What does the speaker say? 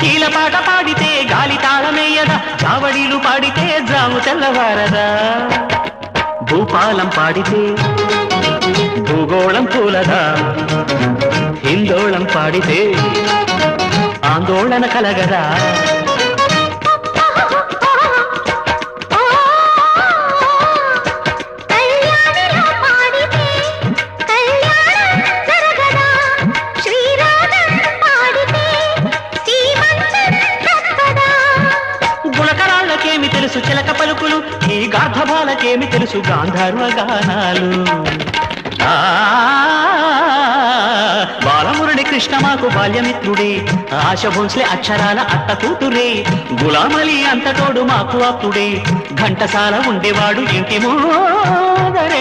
కీల పాట పాడితే గాలి తాళమేయదా చావడీలు పాడితే జాము తెల్లవారదా భూపాలం పాడితే భూగోళం పూలదా హిందోళం పాడితే ఆందోళన కలగదా సుచలక తెలుసు చిలక పలుకులు ఈ గార్ధబాలకేమి తెలుసు గాంధర్వ గానాలు? ఆ, బాలమురళి కృష్ణ మాకు బాల్యమిత్రుడే ఆశ భోంస్లే అక్షరాల అత్త కూతురే గులామలి అంతటోడు మాకు అప్పుడే ఘంటసాల ఉండేవాడు ఇంటి మోదరే.